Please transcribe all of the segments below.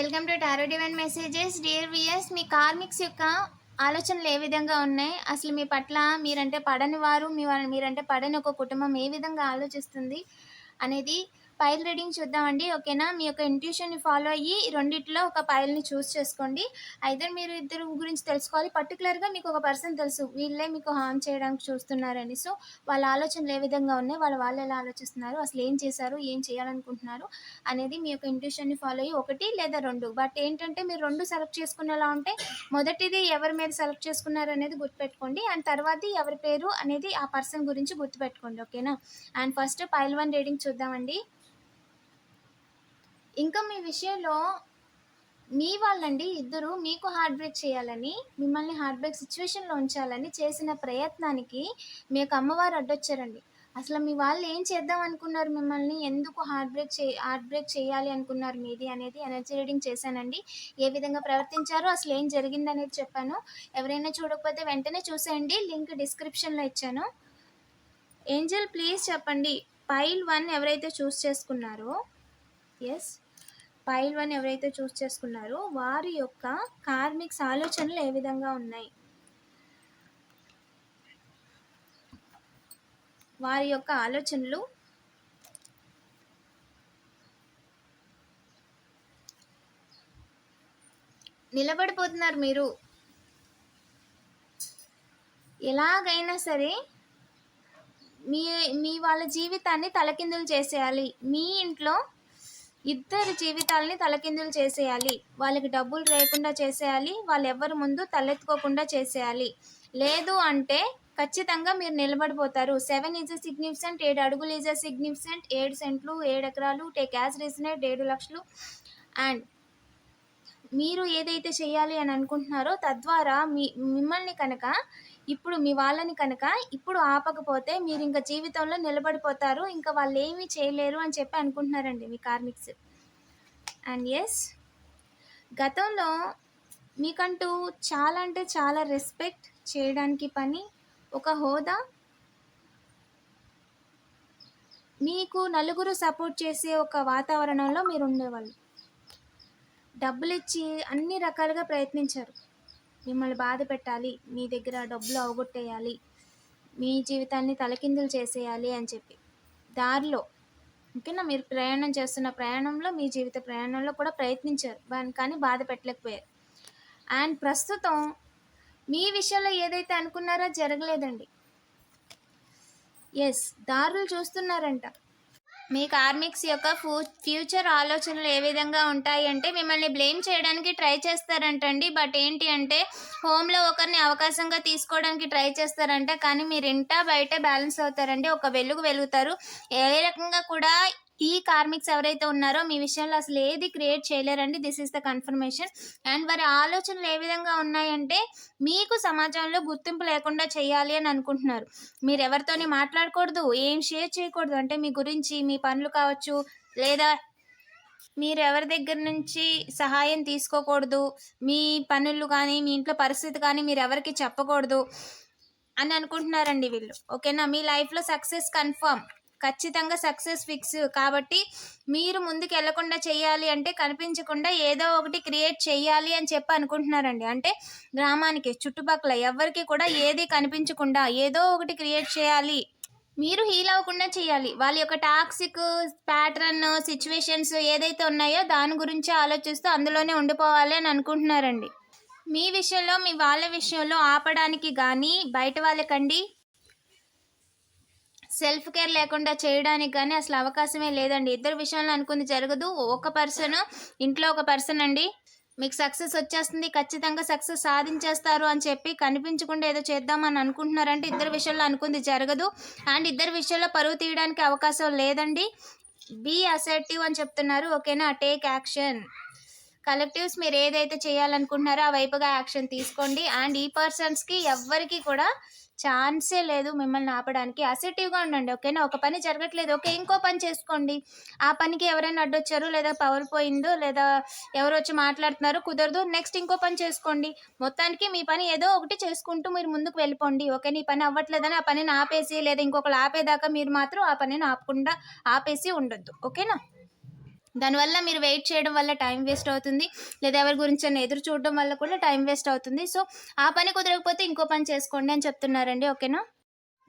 Welcome to tarot divine messages. Dear viewers me karmics యొక్క ఆలోచనలు ఏ విధంగా ఉన్నాయి? అసలు మీ పట్ల మీరంటే పడని వారు మీ మీరంటే పడని ఒక కుటుంబం ఏ విధంగా ఆలోచిస్తుంది? అనేది పైల్ రీడింగ్ చూద్దామండి ఓకేనా? మీ యొక్క ఇంట్యూషన్ని ఫాలో అయ్యి రెండిట్లో ఒక పైల్ని చూస్ చేసుకోండి. అయితే మీరు ఇద్దరు గురించి తెలుసుకోవాలి. పర్టికులర్గా మీకు ఒక పర్సన్ తెలుసు. వీళ్ళే మీకు హామ్ చేయడానికి చూస్తున్నారని. సో వాళ్ళ ఆలోచనలు ఏ విధంగా ఉన్నాయి? వాళ్ళ వాళ్ళు ఎలా ఆలోచిస్తున్నారు? అసలు ఏం చేశారు? ఏం చేయాలనుకుంటున్నారు? అనేది మీ యొక్క ఇంట్యూషన్ని ఫాలో అయ్యి ఒకటి లేదా రెండు. బట్ ఏంటంటే మీరు రెండు సెలెక్ట్ చేసుకునేలా ఉంటే మొదటిది ఎవరి మీద సెలెక్ట్ చేసుకున్నారు అనేది గుర్తుపెట్టుకోండి. అండ్ తర్వాత ఎవరి పేరు అనేది ఆ పర్సన్ గురించి గుర్తుపెట్టుకోండి. ఓకేనా? And first pile one reading చూద్దామండి. ఇంకా మీ విషయంలో మీ వాళ్ళండి ఇద్దరు మీకు హార్ట్ బ్రేక్ చేయాలని మిమ్మల్ని హార్ట్ బ్రేక్ సిచ్యువేషన్లో ఉంచాలని చేసిన ప్రయత్నానికి మీ యొక్క అమ్మవారు అడ్డొచ్చారండి. అసలు మీ వాళ్ళు ఏం చేద్దాం అనుకున్నారు మిమ్మల్ని? ఎందుకు హార్ట్ బ్రేక్ చే హార్ట్ బ్రేక్ చేయాలి అనుకున్నారు మీది అనేది ఎనర్జీ రీడింగ్ చేశానండి. ఏ విధంగా ప్రవర్తించారో అసలు ఏం జరిగింది అనేది చెప్పాను. ఎవరైనా చూడకపోతే వెంటనే చూసేయండి. లింక్ డిస్క్రిప్షన్లో ఇచ్చాను. ఏంజల్ ప్లీజ్ చెప్పండి. పైల్ వన్ ఎవరైతే చూస్ చేసుకున్నారో ఎస్ పైల్ వన్ ఎవరైతే చూస్ చేసుకున్నారో వారి యొక్క కార్మిక్స్ ఆలోచనలు ఏ విధంగా ఉన్నాయి? వారి యొక్క ఆలోచనలు నిలబడిపోతున్నారు మీరు. ఎలాగైనా సరే మీ మీ వాళ్ళ జీవితాన్ని తలకిందులు చేసేయాలి. మీ ఇంట్లో ఇద్దరి జీవితాలని తలకిందులు చేసేయాలి. వాళ్ళకి డబ్బులు లేకుండా చేసేయాలి. వాళ్ళు ఎవరి ముందు తలెత్తుకోకుండా చేసేయాలి. లేదు అంటే ఖచ్చితంగా మీరు నిలబడిపోతారు. సెవెన్ ఈజ్ సిగ్నిఫికెంట్ ఏడు అడుగులు ఈజ్ సిగ్నిఫికెంట్ ఏడు సెంట్లు ఏడు ఎకరాలు టేక్ యాజ్ రీజనేట్ ఏడు లక్షలు. అండ్ మీరు ఏదైతే చేయాలి అని అనుకుంటున్నారో తద్వారా మీ మిమ్మల్ని కనుక ఇప్పుడు మీ వాళ్ళని కనుక ఇప్పుడు ఆపకపోతే మీరు ఇంకా జీవితంలో నిలబడిపోతారు ఇంకా వాళ్ళు ఏమీ చేయలేరు అని చెప్పి అనుకుంటున్నారండి మీ కార్మిక్స్. అండ్ ఎస్ గతంలో మీకంటూ చాలా అంటే చాలా రెస్పెక్ట్ చేయడానికి పని ఒక హోదా. మీకు నలుగురు సపోర్ట్ చేసే ఒక వాతావరణంలో మీరు ఉండేవాళ్ళు. డబ్బులు ఇచ్చి అన్ని రకాలుగా ప్రయత్నించారు. మిమ్మల్ని బాధ పెట్టాలి. మీ దగ్గర డబ్బులు అవగొట్టేయాలి. మీ జీవితాన్ని తలకిందులు చేసేయాలి అని చెప్పి. దారిలో ఓకేనా మీరు ప్రయాణం చేస్తున్న ప్రయాణంలో మీ జీవిత ప్రయాణంలో కూడా ప్రయత్నించారు. కానీ బాధ పెట్టలేకపోయారు. అండ్ ప్రస్తుతం మీ విషయంలో ఏదైతే అనుకున్నారో జరగలేదండి. ఎస్ దారులు చూస్తున్నారంట. మీ కార్మిక్స్ యొక్క ఫూ ఫ్యూచర్ ఆలోచనలు ఏ విధంగా ఉంటాయి అంటే మిమ్మల్ని బ్లేమ్ చేయడానికి ట్రై చేస్తారంటండి. బట్ ఏంటి అంటే హోమ్లో ఒకరిని అవకాశంగా తీసుకోవడానికి ట్రై చేస్తారంట. కానీ మీరు ఇంటా బయట బ్యాలెన్స్ అవుతారండి. ఒక వెలుగు వెలుగుతారు. ఏ రకంగా కూడా ఈ కార్మిక్స్ ఎవరైతే ఉన్నారో మీ విషయంలో అసలు ఏది create చేయలేరండి. This is the confirmation and వారి ఆలోచనలు ఏ విధంగా ఉన్నాయంటే మీకు సమాజంలో గుర్తింపు లేకుండా చేయాలి అని అనుకుంటున్నారు. మీరు ఎవరితోని మాట్లాడకూడదు ఏం షేర్ చేయకూడదు. అంటే మీ గురించి మీ పనులు కావచ్చు లేదా మీరు ఎవరి దగ్గర నుంచి సహాయం తీసుకోకూడదు మీ పనులు కానీ మీ ఇంట్లో పరిస్థితి కానీ మీరు ఎవరికి చెప్పకూడదు అని అనుకుంటున్నారండి వీళ్ళు. ఓకేనా మీ లైఫ్లో సక్సెస్ కన్ఫర్మ్ ఖచ్చితంగా సక్సెస్ ఫిక్స్. కాబట్టి మీరు ముందుకు వెళ్ళకుండా చేయాలి అంటే కనిపించకుండా ఏదో ఒకటి క్రియేట్ చేయాలి అని చెప్పి అనుకుంటున్నారండి. అంటే గ్రామానికి చుట్టుపక్కల ఎవరికి కూడా ఏది కనిపించకుండా ఏదో ఒకటి క్రియేట్ చేయాలి. మీరు హీల్ అవ్వకుండా చేయాలి. వాళ్ళ యొక్క టాక్సిక్ ప్యాటర్న్ సిచ్యువేషన్స్ ఏదైతే ఉన్నాయో దాని గురించి ఆలోచిస్తూ అందులోనే ఉండిపోవాలి అని అనుకుంటున్నారండి. మీ విషయంలో మీ వాళ్ళ విషయంలో ఆపడానికి కానీ బయట వాళ్ళకండి సెల్ఫ్ కేర్ లేకుండా చేయడానికి కానీ అసలు అవకాశమే లేదండి. ఇద్దరు విషయంలో అనుకుంది జరగదు. ఒక పర్సన్ ఇంట్లో ఒక పర్సన్ అండి. మీకు సక్సెస్ వచ్చేస్తుంది. ఖచ్చితంగా సక్సెస్ సాధించేస్తారు అని చెప్పి కనిపించకుండా ఏదో చేద్దామని అనుకుంటున్నారంటే ఇద్దరు విషయంలో అనుకుంది జరగదు. అండ్ ఇద్దరు విషయంలో పరువు తీయడానికి అవకాశం లేదండి. బీ అసర్టివ్ అని చెప్తున్నారు. ఓకేనా? Take action. కలెక్టివ్స్ మీరు ఏదైతే చేయాలనుకుంటున్నారో ఆ వైపుగా యాక్షన్ తీసుకోండి. అండ్ ఈ పర్సన్స్కి ఎవ్వరికి కూడా ఛాన్సే లేదు మిమ్మల్ని ఆపడానికి. అసెటివ్గా ఉండండి ఓకేనా? ఒక పని జరగట్లేదు ఓకే? ఇంకో పని చేసుకోండి. ఆ పనికి ఎవరైనా అడ్డొచ్చారు లేదా పవర్ పోయిందో లేదా ఎవరు వచ్చి మాట్లాడుతున్నారో కుదరదు. నెక్స్ట్ ఇంకో పని చేసుకోండి. మొత్తానికి మీ పని ఏదో ఒకటి చేసుకుంటూ మీరు ముందుకు వెళ్ళిపోండి ఓకే? నీ పని అవ్వట్లేదని ఆ పనిని ఆపేసి లేదా ఇంకొకరు ఆపేదాకా మీరు మాత్రం ఆ పనిని ఆపకుండా ఆపేసి ఉండొద్దు ఓకేనా? దానివల్ల మీరు వెయిట్ చేయడం వల్ల టైం వేస్ట్ అవుతుంది. లేదా ఎవరి గురించి అయినా ఎదురు చూడడం వల్ల కూడా టైం వేస్ట్ అవుతుంది. సో ఆ పని కుదరకపోతే ఇంకో పని చేసుకోండి అని చెప్తున్నారండి. ఓకేనా?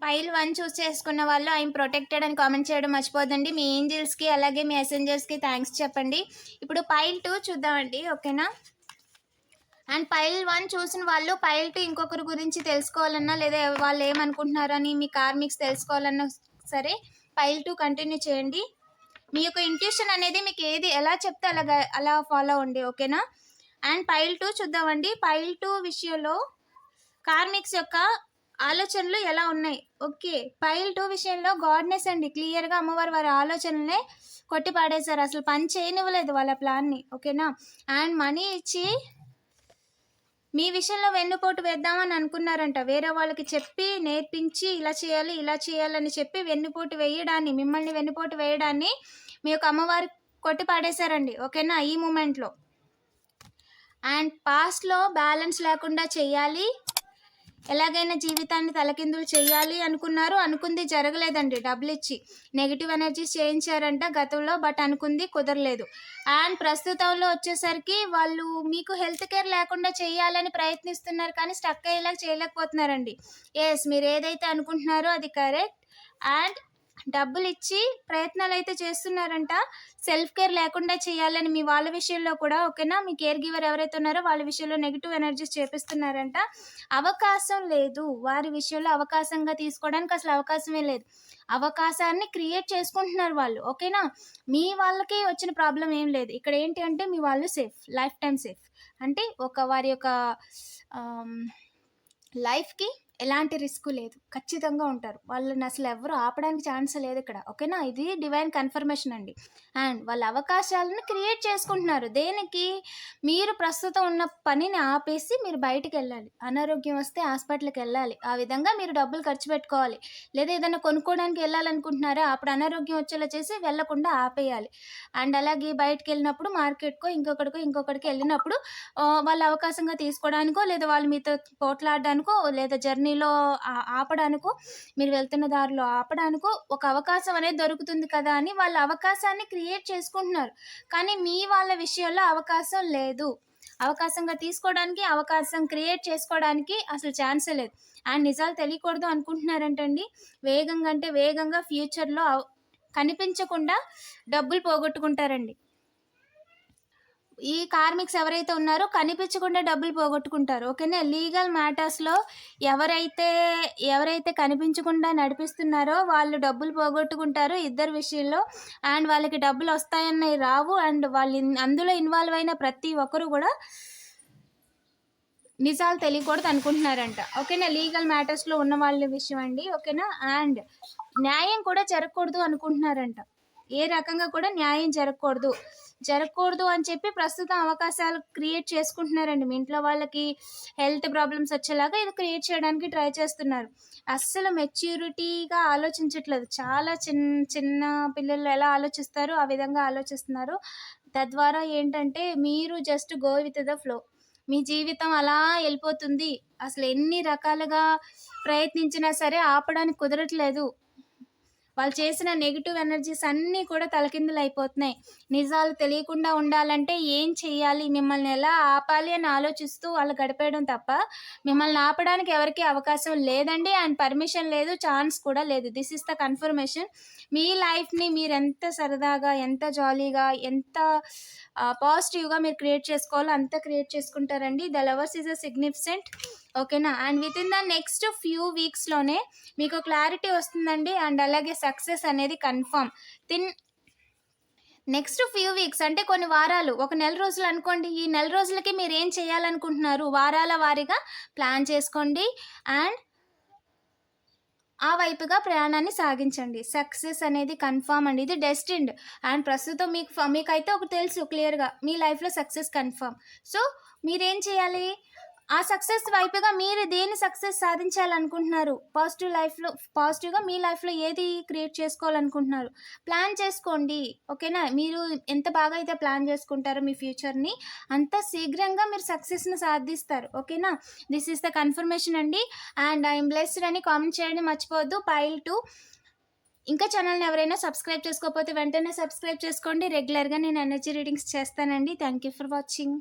పైల్ వన్ చూస్ చేసుకున్న వాళ్ళు ఐఎమ్ ప్రొటెక్టెడ్ అని కామెంట్ చేయడం మర్చిపోదండి మీ ఏంజిల్స్కి అలాగే మీ ఎసెంజర్స్కి థ్యాంక్స్ చెప్పండి. ఇప్పుడు పైల్ టూ చూద్దామండి. ఓకేనా? అండ్ పైల్ వన్ చూసిన వాళ్ళు పైల్ టూ ఇంకొకరి గురించి తెలుసుకోవాలన్నా లేదా వాళ్ళు ఏమనుకుంటున్నారని మీ కార్మిక్స్ తెలుసుకోవాలన్నా సరే పైల్ టూ కంటిన్యూ చేయండి. మీ యొక్క ఇంట్యూషన్ అనేది మీకు ఏది ఎలా చెప్తే అలా అలా ఫాలో అవ్వండి ఓకేనా అండ్ పైల్ టూ చూద్దామండి పైల్ టూ విషయంలో కార్మిక్స్ యొక్క ఆలోచనలు ఎలా ఉన్నాయి? ఓకే పైల్ టూ విషయంలో గాడ్నెస్ అండి. క్లియర్గా అమ్మవారు వారి ఆలోచనలే కొట్టి పాడేశారు అసలు పని చేయనివ్వలేదు వాళ్ళ ప్లాన్ని ఓకేనా అండ్ మనీ ఇచ్చి మీ విషయంలో వెన్నుపోటు వేద్దామని అనుకున్నారంట. వేరే వాళ్ళకి చెప్పి నేర్పించి ఇలా చేయాలి ఇలా చేయాలని చెప్పి వెన్నుపోటు వేయడాన్ని మిమ్మల్ని వెన్నుపోటు వేయడాన్ని మీ యొక్క అమ్మవారు కొట్టి పాడేశారండి ఓకేనా? ఈ మూమెంట్లో. అండ్ పాస్ట్లో బ్యాలెన్స్ లేకుండా చేయాలి. ఎలాగైనా జీవితాన్ని తలకిందులు చేయాలి అనుకున్నారు. అనుకుంది జరగలేదండి. డబ్బులు ఇచ్చి నెగిటివ్ ఎనర్జీస్ చేయించారంట గతంలో బట్ అనుకుంది కుదరలేదు. అండ్ ప్రస్తుతంలో వచ్చేసరికి వాళ్ళు మీకు హెల్త్ కేర్ లేకుండా చేయాలని ప్రయత్నిస్తున్నారు కానీ స్టక్ అయ్యేలా చేయలేకపోతున్నారండి. ఎస్ మీరు ఏదైతే అనుకుంటున్నారో అది కరెక్ట్ అండ్ డబ్బులు ఇచ్చి ప్రయత్నాలు అయితే చేస్తున్నారంట. సెల్ఫ్ కేర్ లేకుండా చేయాలని మీ వాళ్ళ విషయంలో కూడా ఓకేనా? మీ కేర్ గివర్ ఎవరైతే ఉన్నారో వాళ్ళ విషయంలో నెగిటివ్ ఎనర్జీస్ చేపిస్తున్నారంట. అవకాశం లేదు. వారి విషయంలో అవకాశంగా తీసుకోవడానికి అసలు అవకాశమే లేదు. అవకాశాన్ని క్రియేట్ చేసుకుంటున్నారు వాళ్ళు. ఓకేనా? మీ వాళ్ళకి వచ్చిన ప్రాబ్లం ఏం లేదు. ఇక్కడ ఏంటి అంటే మీ వాళ్ళు సేఫ్. Life time safe. అంటే ఒక వారి యొక్క లైఫ్కి ఎలాంటి రిస్క్ లేదు. ఖచ్చితంగా ఉంటారు. వాళ్ళని అసలు ఎవరు ఆపడానికి ఛాన్స్ లేదు ఇక్కడ. ఓకేనా? ఇది డివైన్ కన్ఫర్మేషన్ అండి. అండ్ వాళ్ళ అవకాశాలను క్రియేట్ చేసుకుంటున్నారు. దేనికి? మీరు ప్రస్తుతం ఉన్న పనిని ఆపేసి మీరు బయటికి వెళ్ళాలి. అనారోగ్యం వస్తే హాస్పిటల్కి వెళ్ళాలి. ఆ విధంగా మీరు డబ్బులు ఖర్చు పెట్టుకోవాలి. లేదా ఏదైనా కొనుక్కోవడానికి వెళ్ళాలనుకుంటున్నారా? అప్పుడు అనారోగ్యం వచ్చేలా చేసి వెళ్ళకుండా ఆపేయాలి. అండ్ అలాగే బయటకు వెళ్ళినప్పుడు మార్కెట్కో ఇంకొకటికో ఇంకొకటికి వెళ్ళినప్పుడు వాళ్ళు వాళ్ళ అవకాశంగా తీసుకోవడానికో లేదా వాళ్ళు మీతో పోట్లాడడానికో లేదా జర్నీ జర్నీలో ఆపడానికో మీరు వెళ్తున్న దారిలో ఆపడానికో ఒక అవకాశం అనేది దొరుకుతుంది కదా అని వాళ్ళ అవకాశాన్ని క్రియేట్ చేసుకుంటున్నారు. కానీ మీ వాళ్ళ విషయంలో అవకాశం లేదు. అవకాశంగా తీసుకోవడానికి అవకాశం క్రియేట్ చేసుకోవడానికి అసలు ఛాన్సే లేదు. అండ్ నిజాలు తెలియకూడదు అనుకుంటున్నారంటండి. వేగంగా అంటే వేగంగా ఫ్యూచర్లో కనిపించకుండా డబ్బులు పోగొట్టుకుంటారండి. ఈ కార్మిక్స్ ఎవరైతే ఉన్నారో కనిపించకుండా డబ్బులు పోగొట్టుకుంటారు. ఓకేనా? లీగల్ మ్యాటర్స్లో ఎవరైతే ఎవరైతే కనిపించకుండా నడిపిస్తున్నారో వాళ్ళు డబ్బులు పోగొట్టుకుంటారు ఇద్దరు విషయంలో. అండ్ వాళ్ళకి డబ్బులు వస్తాయన్నవి రావు. అండ్ వాళ్ళు అందులో ఇన్వాల్వ్ అయిన ప్రతి ఒక్కరు కూడా నిజాలు తెలియకూడదు అనుకుంటున్నారంట. ఓకేనా? లీగల్ మ్యాటర్స్లో ఉన్న వాళ్ళ విషయం అండి. ఓకేనా? అండ్ న్యాయం కూడా జరగకూడదు అనుకుంటున్నారంట. ఏ రకంగా కూడా న్యాయం జరగకూడదు. జరగకూడదు అని చెప్పి ప్రస్తుతం అవకాశాలు క్రియేట్ చేసుకుంటున్నారండి. మీ ఇంట్లో వాళ్ళకి హెల్త్ ప్రాబ్లమ్స్ వచ్చేలాగా ఇది క్రియేట్ చేయడానికి ట్రై చేస్తున్నారు. అస్సలు మెచ్యూరిటీగా ఆలోచించట్లేదు. చాలా చిన్న చిన్న పిల్లలు ఎలా ఆలోచిస్తారో ఆ విధంగా ఆలోచిస్తున్నారు. తద్వారా ఏంటంటే మీరు just go with the flow. మీ జీవితం అలా వెళ్ళిపోతుంది. అసలు ఎన్ని రకాలుగా ప్రయత్నించినా సరే ఆపడానికి కుదరట్లేదు. వాళ్ళు చేసిన నెగిటివ్ ఎనర్జీస్ అన్నీ కూడా తలకిందులు అయిపోతున్నాయి నిజాలు తెలియకుండా ఉండాలంటే ఏం చేయాలి మిమ్మల్ని ఎలా ఆపాలి అని ఆలోచిస్తూ వాళ్ళు గడిపేయడం తప్ప మిమ్మల్ని ఆపడానికి ఎవరికీ అవకాశం లేదండి. అండ్ పర్మిషన్ లేదు ఛాన్స్ కూడా లేదు. దిస్ ఇస్ ద కన్ఫర్మేషన్ మీ లైఫ్ని మీరు ఎంత సరదాగా ఎంత జాలీగా ఎంత పాజిటివ్గా మీరు క్రియేట్ చేసుకోవాలో అంత క్రియేట్ చేసుకుంటారండి. The lovers is a significant ఓకేనా? And with in the next few వీక్స్లోనే మీకు క్లారిటీ వస్తుందండి. అండ్ అలాగే సక్సెస్ అనేది కన్ఫర్మ్ తిన్ నెక్స్ట్ ఫ్యూ వీక్స్ అంటే కొన్ని వారాలు ఒక నెల రోజులు అనుకోండి. ఈ నెల రోజులకి మీరు ఏం చేయాలనుకుంటున్నారు? వారాల వారీగా ప్లాన్ చేసుకోండి. అండ్ ఆ వైపుగా ప్రయాణాన్ని సాగించండి. సక్సెస్ అనేది కన్ఫామ్ అండి. ఇది డెస్టిండ్ అండ్ ప్రస్తుతం మీకు మీకైతే ఒకటి తెలుసు క్లియర్గా మీ లైఫ్లో సక్సెస్ కన్ఫామ్ సో మీరేం చేయాలి? ఆ సక్సెస్ వైపుగా మీరు దేని సక్సెస్ సాధించాలనుకుంటున్నారు? పాజిటివ్ లైఫ్లో పాజిటివ్గా మీ లైఫ్లో ఏది క్రియేట్ చేసుకోవాలనుకుంటున్నారు? ప్లాన్ చేసుకోండి ఓకేనా మీరు ఎంత బాగా అయితే ప్లాన్ చేసుకుంటారో మీ ఫ్యూచర్ని అంత శీఘ్రంగా మీరు సక్సెస్ని సాధిస్తారు ఓకేనా దిస్ ఈస్ ద కన్ఫర్మేషన్ అండి. అండ్ ఐఎమ్ బ్లెస్డ్ అని కామెంట్ చేయడం మర్చిపోవద్దు. పైల్ టు ఇంకా ఛానల్ని ఎవరైనా సబ్స్క్రైబ్ చేసుకోకపోతే వెంటనే సబ్స్క్రైబ్ చేసుకోండి. రెగ్యులర్గా నేను ఎనర్జీ రీడింగ్స్ చేస్తానండి. Thank you for watching